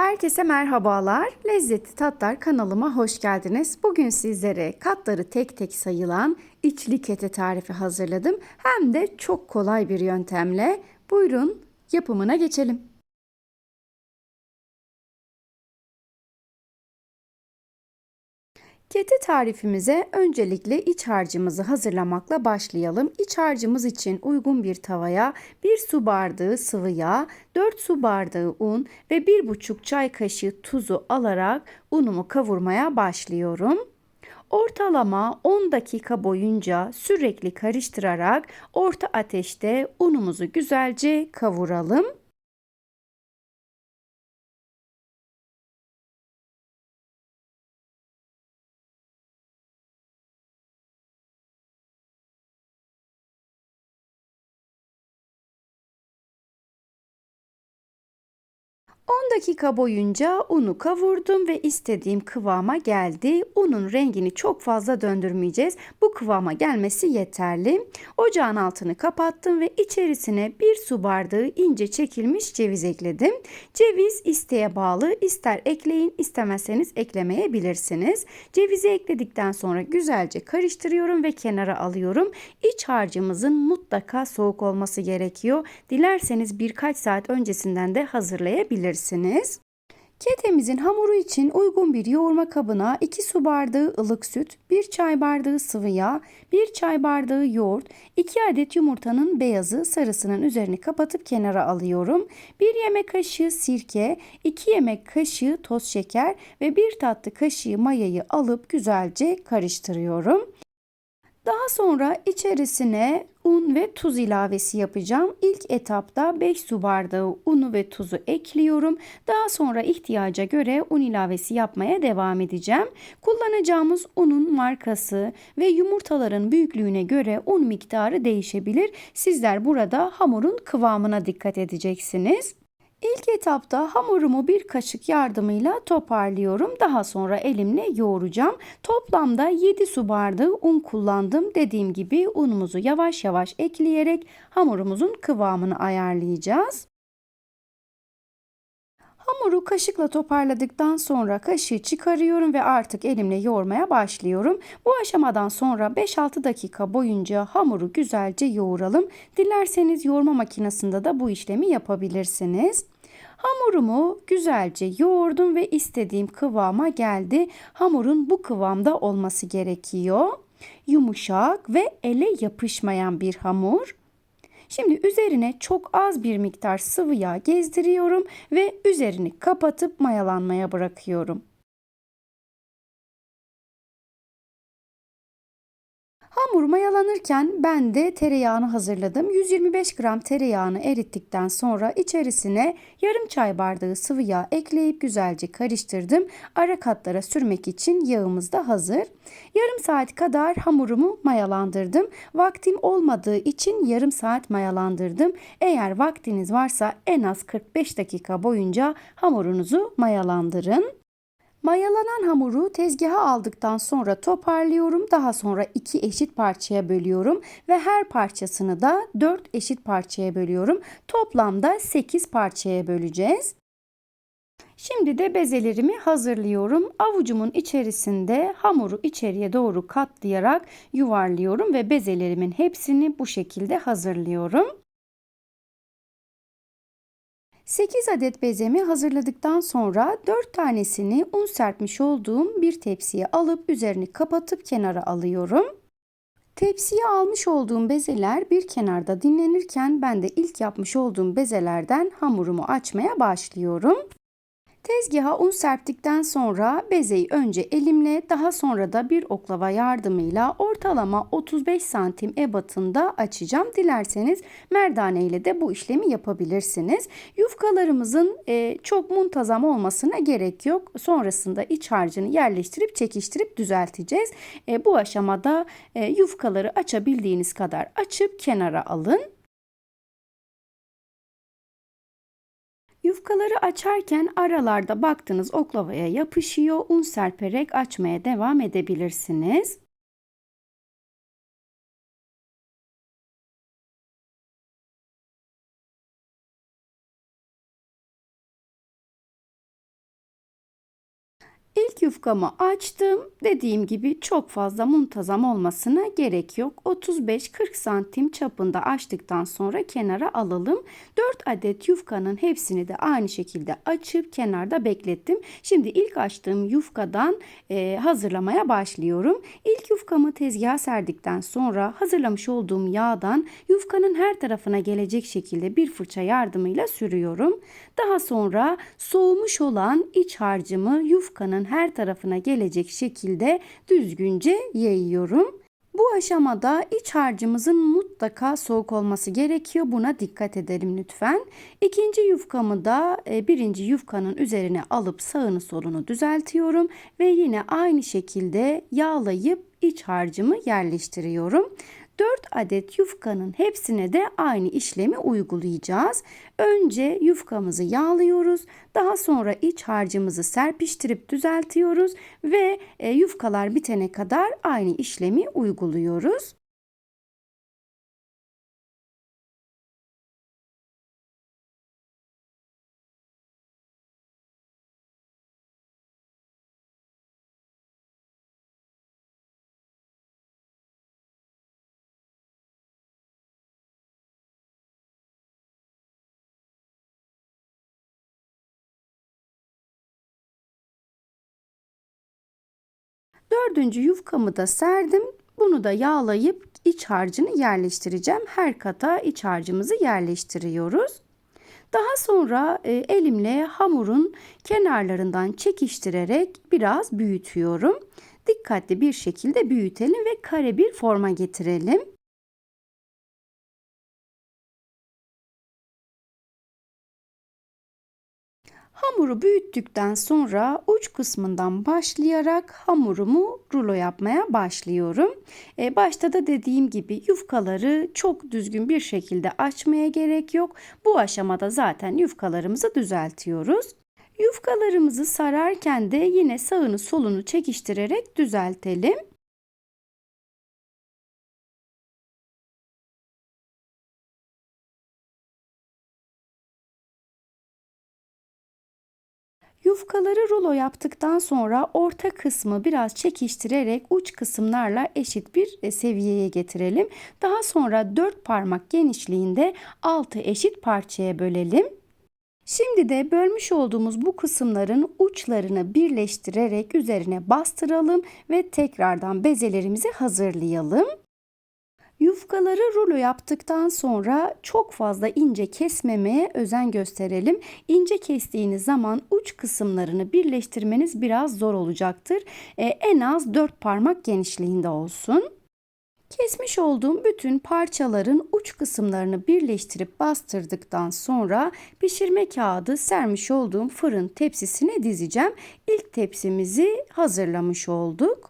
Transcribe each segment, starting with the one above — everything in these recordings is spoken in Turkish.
Herkese merhabalar. Lezzetli Tatlar kanalıma hoş geldiniz. Bugün sizlere katları tek tek sayılan içli kete tarifi hazırladım. Hem de çok kolay bir yöntemle. Buyurun yapımına geçelim. Kete tarifimize öncelikle iç harcımızı hazırlamakla başlayalım. İç harcımız için uygun bir tavaya 1 su bardağı sıvı yağ, 4 su bardağı un ve 1,5 çay kaşığı tuzu alarak unumu kavurmaya başlıyorum. Ortalama 10 dakika boyunca sürekli karıştırarak orta ateşte unumuzu güzelce kavuralım. Dakika boyunca unu kavurdum ve istediğim kıvama geldi. Unun rengini çok fazla döndürmeyeceğiz. Bu kıvama gelmesi yeterli. Ocağın altını kapattım ve içerisine bir su bardağı ince çekilmiş ceviz ekledim. Ceviz isteğe bağlı. ister ekleyin istemezseniz eklemeyebilirsiniz. Cevizi ekledikten sonra güzelce karıştırıyorum ve kenara alıyorum. İç harcımızın mutlaka soğuk olması gerekiyor. Dilerseniz birkaç saat öncesinden de hazırlayabilirsiniz yapabilirsiniz. Ketemizin hamuru için uygun bir yoğurma kabına 2 su bardağı ılık süt, 1 çay bardağı sıvı yağ, 1 çay bardağı yoğurt, 2 adet yumurtanın beyazı sarısının üzerini kapatıp kenara alıyorum. 1 yemek kaşığı sirke, 2 yemek kaşığı toz şeker ve 1 tatlı kaşığı mayayı alıp güzelce karıştırıyorum. Daha sonra içerisine un ve tuz ilavesi yapacağım. İlk etapta 5 su bardağı unu ve tuzu ekliyorum. Daha sonra ihtiyaca göre un ilavesi yapmaya devam edeceğim. Kullanacağımız unun markası ve yumurtaların büyüklüğüne göre un miktarı değişebilir. Sizler burada hamurun kıvamına dikkat edeceksiniz. İlk etapta hamurumu bir kaşık yardımıyla toparlıyorum. Daha sonra elimle yoğuracağım. Toplamda 7 su bardağı un kullandım. Dediğim gibi unumuzu yavaş yavaş ekleyerek hamurumuzun kıvamını ayarlayacağız. Hamuru kaşıkla toparladıktan sonra kaşığı çıkarıyorum ve artık elimle yoğurmaya başlıyorum. Bu aşamadan sonra 5-6 dakika boyunca hamuru güzelce yoğuralım. Dilerseniz yoğurma makinesinde de bu işlemi yapabilirsiniz. Hamurumu güzelce yoğurdum ve istediğim kıvama geldi. Hamurun bu kıvamda olması gerekiyor. Yumuşak ve ele yapışmayan bir hamur. Şimdi üzerine çok az bir miktar sıvı yağ gezdiriyorum ve üzerini kapatıp mayalanmaya bırakıyorum. Hamur mayalanırken ben de tereyağını hazırladım. 125 gram tereyağını erittikten sonra içerisine yarım çay bardağı sıvı yağ ekleyip güzelce karıştırdım. Ara katlara sürmek için yağımız da hazır. Yarım saat kadar hamurumu mayalandırdım. Vaktim olmadığı için yarım saat mayalandırdım. Eğer vaktiniz varsa en az 45 dakika boyunca hamurunuzu mayalandırın. Mayalanan hamuru tezgaha aldıktan sonra toparlıyorum. Daha sonra iki eşit parçaya bölüyorum ve her parçasını da 4 eşit parçaya bölüyorum. Toplamda 8 parçaya böleceğiz. Şimdi de bezelerimi hazırlıyorum. Avucumun içerisinde hamuru içeriye doğru katlayarak yuvarlıyorum ve bezelerimin hepsini bu şekilde hazırlıyorum. 8 adet bezemi hazırladıktan sonra 4 tanesini un serpmiş olduğum bir tepsiye alıp üzerini kapatıp kenara alıyorum. Tepsiye almış olduğum bezeler bir kenarda dinlenirken ben de ilk yapmış olduğum bezelerden hamurumu açmaya başlıyorum. Tezgaha un serptikten sonra bezeyi önce elimle daha sonra da bir oklava yardımıyla ortalama 35 santim ebatında açacağım. Dilerseniz merdane ile de bu işlemi yapabilirsiniz. Yufkalarımızın e, çok muntazam olmasına gerek yok. Sonrasında iç harcını yerleştirip çekiştirip düzelteceğiz. E, bu aşamada e, yufkaları açabildiğiniz kadar açıp kenara alın. Yufkaları açarken aralarda baktınız oklavaya yapışıyor. Un serperek açmaya devam edebilirsiniz. Yufkamı açtım. Dediğim gibi çok fazla muntazam olmasına gerek yok. 35-40 santim çapında açtıktan sonra kenara alalım. 4 adet yufkanın hepsini de aynı şekilde açıp kenarda beklettim. Şimdi ilk açtığım yufkadan e, hazırlamaya başlıyorum. İlk yufkamı tezgaha serdikten sonra hazırlamış olduğum yağdan yufkanın her tarafına gelecek şekilde bir fırça yardımıyla sürüyorum. Daha sonra soğumuş olan iç harcımı yufkanın her tarafına gelecek şekilde düzgünce yayıyorum. Bu aşamada iç harcımızın mutlaka soğuk olması gerekiyor. Buna dikkat edelim lütfen. İkinci yufkamı da e, birinci yufkanın üzerine alıp sağını solunu düzeltiyorum ve yine aynı şekilde yağlayıp iç harcımı yerleştiriyorum. 4 adet yufkanın hepsine de aynı işlemi uygulayacağız. Önce yufkamızı yağlıyoruz. Daha sonra iç harcımızı serpiştirip düzeltiyoruz ve e, yufkalar bitene kadar aynı işlemi uyguluyoruz. Dördüncü yufkamı da serdim. Bunu da yağlayıp iç harcını yerleştireceğim. Her kata iç harcımızı yerleştiriyoruz. Daha sonra e, elimle hamurun kenarlarından çekiştirerek biraz büyütüyorum. Dikkatli bir şekilde büyütelim ve kare bir forma getirelim. Hamuru büyüttükten sonra uç kısmından başlayarak hamurumu rulo yapmaya başlıyorum. E, başta da dediğim gibi yufkaları çok düzgün bir şekilde açmaya gerek yok. Bu aşamada zaten yufkalarımızı düzeltiyoruz. Yufkalarımızı sararken de yine sağını solunu çekiştirerek düzeltelim. Yufkaları rulo yaptıktan sonra orta kısmı biraz çekiştirerek uç kısımlarla eşit bir e, seviyeye getirelim. Daha sonra 4 parmak genişliğinde 6 eşit parçaya bölelim. Şimdi de bölmüş olduğumuz bu kısımların uçlarını birleştirerek üzerine bastıralım ve tekrardan bezelerimizi hazırlayalım. Yufkaları rulo yaptıktan sonra çok fazla ince kesmemeye özen gösterelim. İnce kestiğiniz zaman uç kısımlarını birleştirmeniz biraz zor olacaktır. Ee, en az 4 parmak genişliğinde olsun. Kesmiş olduğum bütün parçaların uç kısımlarını birleştirip bastırdıktan sonra pişirme kağıdı sermiş olduğum fırın tepsisine dizeceğim. İlk tepsimizi hazırlamış olduk.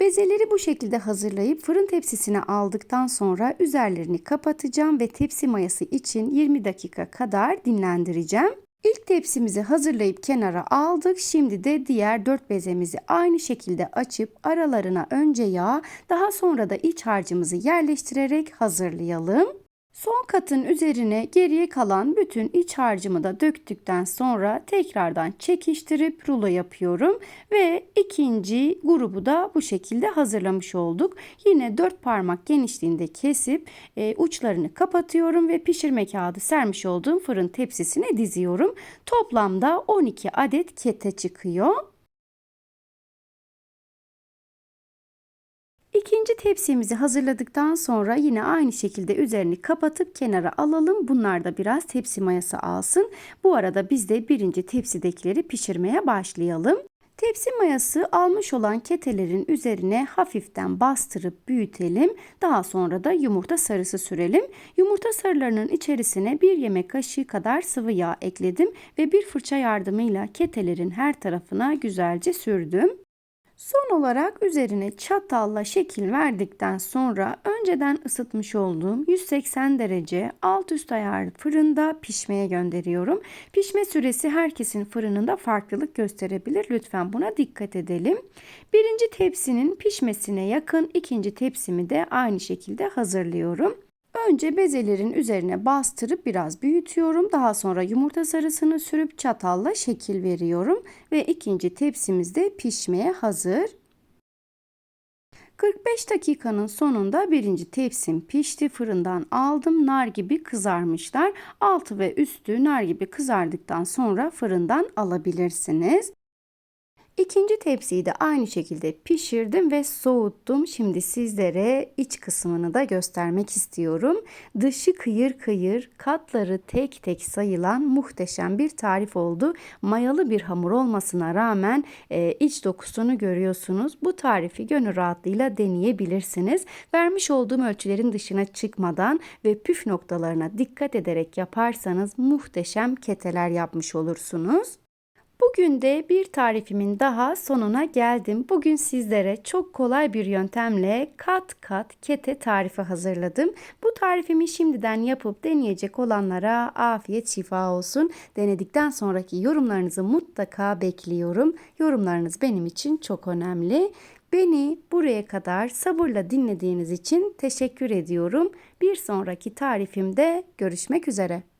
Bezeleri bu şekilde hazırlayıp fırın tepsisine aldıktan sonra üzerlerini kapatacağım ve tepsi mayası için 20 dakika kadar dinlendireceğim. İlk tepsimizi hazırlayıp kenara aldık. Şimdi de diğer 4 bezemizi aynı şekilde açıp aralarına önce yağ, daha sonra da iç harcımızı yerleştirerek hazırlayalım. Son katın üzerine geriye kalan bütün iç harcımı da döktükten sonra tekrardan çekiştirip rulo yapıyorum ve ikinci grubu da bu şekilde hazırlamış olduk. Yine 4 parmak genişliğinde kesip e, uçlarını kapatıyorum ve pişirme kağıdı sermiş olduğum fırın tepsisine diziyorum. Toplamda 12 adet kete çıkıyor. İkinci tepsimizi hazırladıktan sonra yine aynı şekilde üzerini kapatıp kenara alalım. Bunlar da biraz tepsi mayası alsın. Bu arada biz de birinci tepsidekileri pişirmeye başlayalım. Tepsi mayası almış olan ketelerin üzerine hafiften bastırıp büyütelim. Daha sonra da yumurta sarısı sürelim. Yumurta sarılarının içerisine bir yemek kaşığı kadar sıvı yağ ekledim ve bir fırça yardımıyla ketelerin her tarafına güzelce sürdüm. Son olarak üzerine çatalla şekil verdikten sonra önceden ısıtmış olduğum 180 derece alt üst ayarlı fırında pişmeye gönderiyorum. Pişme süresi herkesin fırınında farklılık gösterebilir. Lütfen buna dikkat edelim. Birinci tepsinin pişmesine yakın ikinci tepsimi de aynı şekilde hazırlıyorum. Önce bezelerin üzerine bastırıp biraz büyütüyorum. Daha sonra yumurta sarısını sürüp çatalla şekil veriyorum ve ikinci tepsimiz de pişmeye hazır. 45 dakikanın sonunda birinci tepsim pişti. Fırından aldım. Nar gibi kızarmışlar. Altı ve üstü nar gibi kızardıktan sonra fırından alabilirsiniz. İkinci tepsiyi de aynı şekilde pişirdim ve soğuttum. Şimdi sizlere iç kısmını da göstermek istiyorum. Dışı kıyır kıyır, katları tek tek sayılan muhteşem bir tarif oldu. Mayalı bir hamur olmasına rağmen e, iç dokusunu görüyorsunuz. Bu tarifi gönül rahatlığıyla deneyebilirsiniz. Vermiş olduğum ölçülerin dışına çıkmadan ve püf noktalarına dikkat ederek yaparsanız muhteşem keteler yapmış olursunuz. Bugün de bir tarifimin daha sonuna geldim. Bugün sizlere çok kolay bir yöntemle kat kat kete tarifi hazırladım. Bu tarifimi şimdiden yapıp deneyecek olanlara afiyet şifa olsun. Denedikten sonraki yorumlarınızı mutlaka bekliyorum. Yorumlarınız benim için çok önemli. Beni buraya kadar sabırla dinlediğiniz için teşekkür ediyorum. Bir sonraki tarifimde görüşmek üzere.